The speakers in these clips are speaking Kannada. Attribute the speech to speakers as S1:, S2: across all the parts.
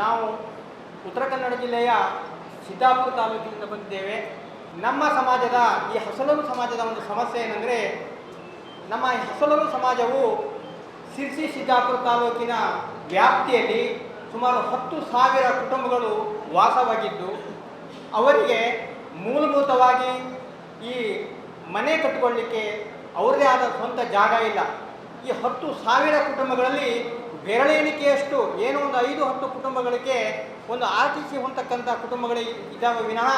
S1: ನಾವು ಉತ್ತರ ಕನ್ನಡ ಜಿಲ್ಲೆಯ ಸಿದ್ದಾಪುರ ತಾಲೂಕಿನಿಂದ ಬಂದಿದ್ದೇವೆ. ನಮ್ಮ ಸಮಾಜದ, ಈ ಹಸಲರು ಸಮಾಜದ ಒಂದು ಸಮಸ್ಯೆ ಏನಂದರೆ, ನಮ್ಮ ಈ ಹಸಲರು ಸಮಾಜವು ಸಿರ್ಸಿ ಸಿದ್ದಾಪುರ ತಾಲೂಕಿನ ವ್ಯಾಪ್ತಿಯಲ್ಲಿ ಸುಮಾರು ಹತ್ತು ಸಾವಿರ ಕುಟುಂಬಗಳು ವಾಸವಾಗಿದ್ದು, ಅವರಿಗೆ ಮೂಲಭೂತವಾಗಿ ಈ ಮನೆ ಕಟ್ಟಿಕೊಳ್ಳಿಕ್ಕೆ ಅವರದೇ ಆದ ಸ್ವಂತ ಜಾಗ ಇಲ್ಲ. ಈ ಹತ್ತು ಸಾವಿರ ಕುಟುಂಬಗಳಲ್ಲಿ ಬೆರಳೆಣಿಕೆಯಷ್ಟು ಏನೋ ಒಂದು ಐದು, ಹತ್ತು ಕುಟುಂಬಗಳಿಗೆ ಒಂದು ಆರ್ ಟಿ ಸಿ ಹೊಂದತಕ್ಕಂಥ ಕುಟುಂಬಗಳು ಇದ್ದಾವೆ ವಿನಃ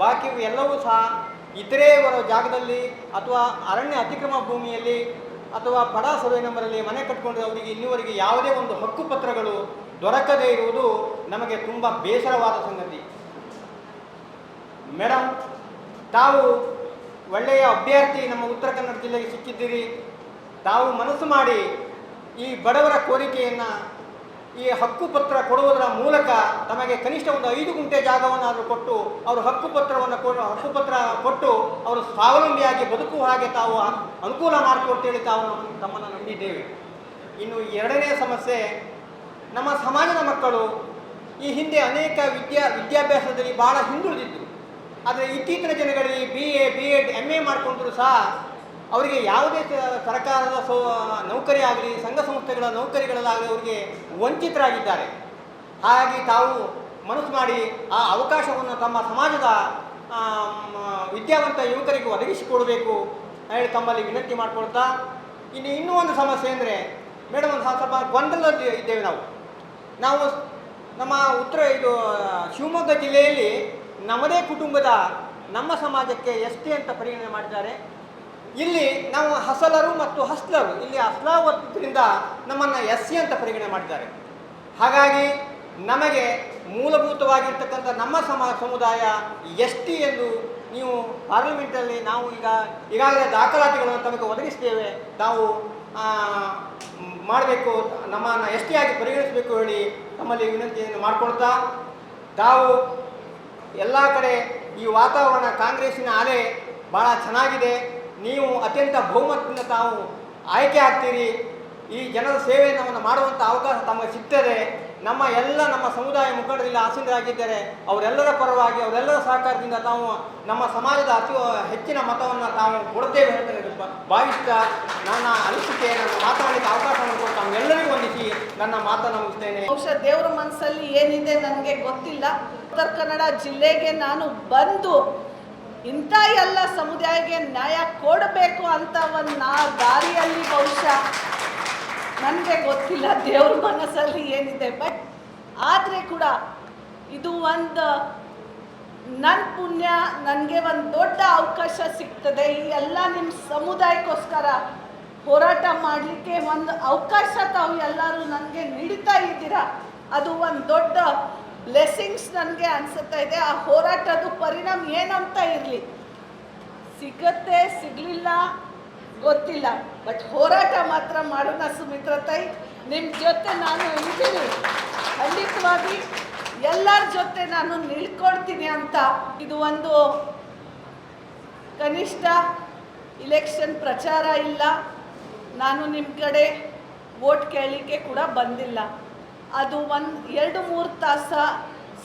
S1: ಬಾಕಿ ಎಲ್ಲವೂ ಸಹ ಇತರೆ ಬರೋ ಜಾಗದಲ್ಲಿ ಅಥವಾ ಅರಣ್ಯ ಅತಿಕ್ರಮ ಭೂಮಿಯಲ್ಲಿ ಅಥವಾ ಬಡ ಸರ್ವೆ ನಂಬರಲ್ಲಿ ಮನೆ ಕಟ್ಕೊಂಡು ಅವರಿಗೆ ಇನ್ನುವರೆಗೆ ಯಾವುದೇ ಒಂದು ಹಕ್ಕುಪತ್ರಗಳು ದೊರಕದೇ ಇರುವುದು ನಮಗೆ ತುಂಬ ಬೇಸರವಾದ ಸಂಗತಿ. ಮೇಡಮ್ ತಾವು ಒಳ್ಳೆಯ ಅಭ್ಯರ್ಥಿ ನಮ್ಮ ಉತ್ತರ ಕನ್ನಡ ಜಿಲ್ಲೆಗೆ ಸಿಕ್ಕಿದ್ದೀರಿ. ತಾವು ಮನಸ್ಸು ಮಾಡಿ ಈ ಬಡವರ ಕೋರಿಕೆಯನ್ನು, ಈ ಹಕ್ಕುಪತ್ರ ಕೊಡುವುದರ ಮೂಲಕ ತಮಗೆ ಕನಿಷ್ಠ ಒಂದು ಐದು ಗುಂಟೆ ಜಾಗವನ್ನಾದರೂ ಕೊಟ್ಟು, ಅವರು ಹಕ್ಕುಪತ್ರವನ್ನು ಕೊಟ್ಟು ಹಕ್ಕುಪತ್ರ ಕೊಟ್ಟು ಅವರು ಸ್ವಾವಲಂಬಿಯಾಗಿ ಬದುಕುವ ಹಾಗೆ ತಾವು ಅನುಕೂಲ ಮಾಡಿಕೊಡ್ತೇಳಿ ತಾವು ತಮ್ಮನ್ನು ನಂಬಿದ್ದೇವೆ. ಇನ್ನು ಎರಡನೇ ಸಮಸ್ಯೆ, ನಮ್ಮ ಸಮಾಜದ ಮಕ್ಕಳು ಈ ಹಿಂದೆ ಅನೇಕ ವಿದ್ಯಾ, ವಿದ್ಯಾಭ್ಯಾಸದಲ್ಲಿ ಭಾಳ ಹಿಂದುಳಿದಿದ್ದರು ಆದರೆ ಇತ್ತೀಚಿನ ಜನಗಳಲ್ಲಿ B A B Ed M A ಮಾಡಿಕೊಂಡ್ರು ಸಹ ಅವರಿಗೆ ಯಾವುದೇ ಸರ್ಕಾರದ ಸೌ, ನೌಕರಿ ಆಗಲಿ, ಸಂಘ ಸಂಸ್ಥೆಗಳ ನೌಕರಿಗಳಲ್ಲಾಗಲಿ ಅವರಿಗೆ ವಂಚಿತರಾಗಿದ್ದಾರೆ. ಹಾಗಾಗಿ ತಾವು ಮನಸ್ಸು ಮಾಡಿ ಆ ಅವಕಾಶವನ್ನು ತಮ್ಮ ಸಮಾಜದ ವಿದ್ಯಾವಂತ ಯುವಕರಿಗೆ ಒದಗಿಸಿಕೊಡಬೇಕು ಹೇಳಿ ತಮ್ಮಲ್ಲಿ ವಿನಂತಿ ಮಾಡಿಕೊಳ್ತಾ, ಇನ್ನು, ಇನ್ನೂ ಒಂದು ಸಮಸ್ಯೆ ಅಂದರೆ ಮೇಡಮ್ ಒಂದು ಸ್ವಲ್ಪ ಗೊಂದಲದಲ್ಲಿ ಇದ್ದೇವೆ ನಾವು. ನಾವು ನಮ್ಮ ಉತ್ತರ ಇದು, ಶಿವಮೊಗ್ಗ ಜಿಲ್ಲೆಯಲ್ಲಿ ನಮ್ಮದೇ ಕುಟುಂಬದ ನಮ್ಮ ಸಮಾಜಕ್ಕೆ ಎಸ್ ಅಂತ ಪರಿಗಣನೆ ಮಾಡಿದ್ದಾರೆ. ಇಲ್ಲಿ ನಾವು ಹಸಲರು ಮತ್ತು ಹಸ್ಲರು, ಇಲ್ಲಿ ಹಸ್ಲಾವತ್ತಿನಿಂದ ನಮ್ಮನ್ನು ಎಸ್ ಸಿ ಅಂತ ಪರಿಗಣನೆ ಮಾಡಿದ್ದಾರೆ. ಹಾಗಾಗಿ ನಮಗೆ ಮೂಲಭೂತವಾಗಿರ್ತಕ್ಕಂಥ ನಮ್ಮ ಸಮ, ಸಮುದಾಯ ಎಸ್ ಟಿ ಎಂದು ನೀವು ಪಾರ್ಲಿಮೆಂಟಲ್ಲಿ ನಾವು ಈಗ ಈಗಾಗಲೇ ದಾಖಲಾತಿಗಳನ್ನು ತಮಗೆ ಒದಗಿಸ್ತೇವೆ. ನಾವು ಮಾಡಬೇಕು, ನಮ್ಮನ್ನು ಎಸ್ ಟಿ ಆಗಿ ಪರಿಗಣಿಸಬೇಕು ಹೇಳಿ ನಮ್ಮಲ್ಲಿ ವಿನಂತಿಯನ್ನು ಮಾಡಿಕೊಳ್ತಾ, ತಾವು ಎಲ್ಲ ಕಡೆ ಈ ವಾತಾವರಣ ಕಾಂಗ್ರೆಸ್ಸಿನ ಅಲೆ ಭಾಳ ಚೆನ್ನಾಗಿದೆ. ನೀವು ಅತ್ಯಂತ ಬಹುಮತದಿಂದ ತಾವು ಆಯ್ಕೆ ಆಗ್ತೀರಿ. ಈ ಜನರ ಸೇವೆಯನ್ನು ಮಾಡುವಂಥ ಅವಕಾಶ ತಮಗೆ ಸಿಗ್ತದೆ. ನಮ್ಮ ಎಲ್ಲ ನಮ್ಮ ಸಮುದಾಯ ಮುಖಂಡರಲ್ಲಿ ಆಸೀನರಾಗಿದ್ದಾರೆ. ಅವರೆಲ್ಲರ ಪರವಾಗಿ, ಅವರೆಲ್ಲರ ಸಹಕಾರದಿಂದ ತಾವು ನಮ್ಮ ಸಮಾಜದ ಅತಿ ಹೆಚ್ಚಿನ ಮತವನ್ನು ತಾವು ಕೊಡುತ್ತೇವೆ ಅಂತ ಭಾವಿಸ್ತಾ ನನ್ನ ಅನಿಸಿಕೆ, ನನ್ನ ಮಾತನಾಡಲಿಕ್ಕೆ ಅವಕಾಶ ಕೊಟ್ಟು ತಾವೆಲ್ಲರಿಗೂ ವಂದಿಸಿ ನನ್ನ ಮಾತನ್ನು ಮುಗಿಸ್ತೇನೆ.
S2: ಬಹುಶಃ ದೇವರ ಮನಸ್ಸಲ್ಲಿ ಏನಿದೆ ನನಗೆ ಗೊತ್ತಿಲ್ಲ. ಉತ್ತರ ಕನ್ನಡ ಜಿಲ್ಲೆಗೆ ನಾನು ಬಂದು ಇಂಥ ಎಲ್ಲ ಸಮುದಾಯಕ್ಕೆ ನ್ಯಾಯ ಕೊಡಬೇಕು ಅಂತ ಒಂದು ನಾ ದಾರಿಯಲ್ಲಿ ಬಹುಶಃ ನನಗೆ ಗೊತ್ತಿಲ್ಲ ದೇವ್ರ ಮನಸ್ಸಲ್ಲಿ ಏನಿದೆ ಬಟ್ ಆದರೆ ಕೂಡ ಇದು ಒಂದು ನನ್ನ ಪುಣ್ಯ, ನನಗೆ ಒಂದು ದೊಡ್ಡ ಅವಕಾಶ ಸಿಗ್ತದೆ. ಈ ಎಲ್ಲ ನಿಮ್ಮ ಸಮುದಾಯಕ್ಕೋಸ್ಕರ ಹೋರಾಟ ಮಾಡಲಿಕ್ಕೆ ಒಂದು ಅವಕಾಶ ತಾವು ಎಲ್ಲರೂ ನನಗೆ ನೀಡ್ತಾ ಇದ್ದೀರಾ, ಅದು ಒಂದು ದೊಡ್ಡ ಬ್ಲೆಸ್ಸಿಂಗ್ಸ್ ನನಗೆ ಅನಿಸುತ್ತಾ ಇದೆ. ಆ ಹೋರಾಟದ ಪರಿಣಾಮ ಏನಂತ ಇರಲಿ. ಸಿಗತ್ತೆ, ಸಿಗಲಿಲ್ಲ, ಗೊತ್ತಿಲ್ಲ. ಬಟ್ ಹೋರಾಟ ಮಾತ್ರ ಮಾಡೋಣ ಸುಮಿತ್ರ ತಾಯಿ. ನಿಮ್ಮ ಜೊತೆ ನಾನು ಇದ್ದೀನಿ ಖಂಡಿತವಾಗಿ ಎಲ್ಲರ ಜೊತೆ ನಾನು ನಿಲ್ಕೊಳ್ತೀನಿ ಅಂತ ಇದು ಒಂದು ಕನಿಷ್ಠ ಇಲೆಕ್ಷನ್ ಪ್ರಚಾರ ಇಲ್ಲ. ನಾನು ನಿಮ್ಮ ಕಡೆ ವೋಟ್ ಕೇಳಲಿಕ್ಕೆ ಕೂಡ ಬಂದಿಲ್ಲ. ಅದು ಒಂದು ಎರಡು ಮೂರು ತಾಸು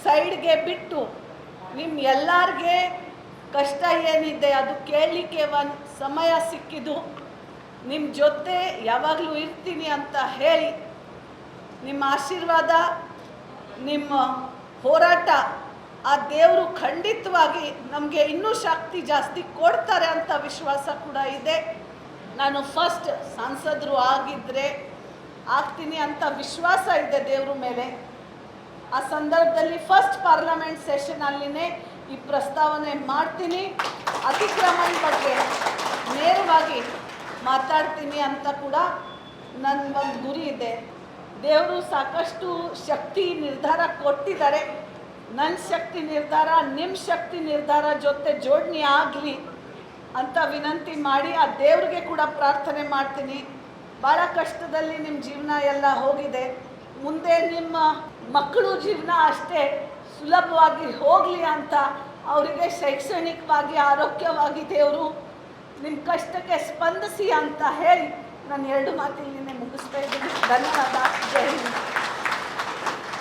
S2: ಸೈಡ್ಗೆ ಬಿಟ್ಟು ನಿಮ್ಮ ಎಲ್ಲರಿಗೆ ಕಷ್ಟ ಏನಿದೆ ಅದು ಕೇಳಲಿಕ್ಕೆ ಒಂದು ಸಮಯ ಸಿಕ್ಕಿದ್ದು. ನಿಮ್ಮ ಜೊತೆ ಯಾವಾಗಲೂ ಇರ್ತೀನಿ ಅಂತ ಹೇಳಿ ನಿಮ್ಮ ಆಶೀರ್ವಾದ, ನಿಮ್ಮ ಹೋರಾಟ ಆ ದೇವರು ಖಂಡಿತವಾಗಿ ನಮಗೆ ಇನ್ನೂ ಶಕ್ತಿ ಜಾಸ್ತಿ ಕೊಡ್ತಾರೆ ಅಂತ ವಿಶ್ವಾಸ ಕೂಡ ಇದೆ. ನಾನು ಫಸ್ಟ್ ಸಂಸದರು ಆಗಿದ್ದರೆ ಆಗ್ತೀನಿ ಅಂತ ವಿಶ್ವಾಸ ಇದೆ ದೇವ್ರ ಮೇಲೆ. ಆ ಸಂದರ್ಭದಲ್ಲಿ ಫಸ್ಟ್ ಪಾರ್ಲಮೆಂಟ್ ಸೆಷನ್ ಅಲ್ಲಿನೇ ಈ ಪ್ರಸ್ತಾವನೆ ಮಾಡ್ತೀನಿ. ಅತಿಕ್ರಮಣ ಬಗ್ಗೆ ನೇರವಾಗಿ ಮಾತಾಡ್ತೀನಿ ಅಂತ ಕೂಡ ನನ್ನ ಒಂದು ಗುರಿ ಇದೆ. ದೇವರು ಸಾಕಷ್ಟು ಶಕ್ತಿ ನಿರ್ಧಾರ ಕೊಟ್ಟಿದ್ದಾರೆ. ನನ್ನ ಶಕ್ತಿ ನಿರ್ಧಾರ ನಿಮ್ಮ ಶಕ್ತಿ ನಿರ್ಧಾರ ಜೊತೆ ಜೋಡಣೆ ಆಗಲಿ ಅಂತ ವಿನಂತಿ ಮಾಡಿ ಆ ದೇವ್ರಿಗೆ ಕೂಡ ಪ್ರಾರ್ಥನೆ ಮಾಡ್ತೀನಿ. ಭಾಳ ಕಷ್ಟದಲ್ಲಿ ನಿಮ್ಮ ಜೀವನ ಎಲ್ಲ ಹೋಗಿದೆ. ಮುಂದೆ ನಿಮ್ಮ ಮಕ್ಕಳು ಜೀವನ ಅಷ್ಟೇ ಸುಲಭವಾಗಿ ಹೋಗಲಿ ಅಂತ ಅವರಿಗೆ ಶೈಕ್ಷಣಿಕವಾಗಿ, ಆರೋಗ್ಯವಾಗಿ ದೇವರು ನಿಮ್ಮ ಕಷ್ಟಕ್ಕೆ ಸ್ಪಂದಿಸಿ ಅಂತ ಹೇಳಿ ನಾನು ಎರಡು ಮಾತಿಲ್ಲಿ ಮುಗಿಸ್ತಾ ಇದ್ದೀನಿ. ಧನ್ಯವಾದ. ಜೈ ಹಿಂದ್.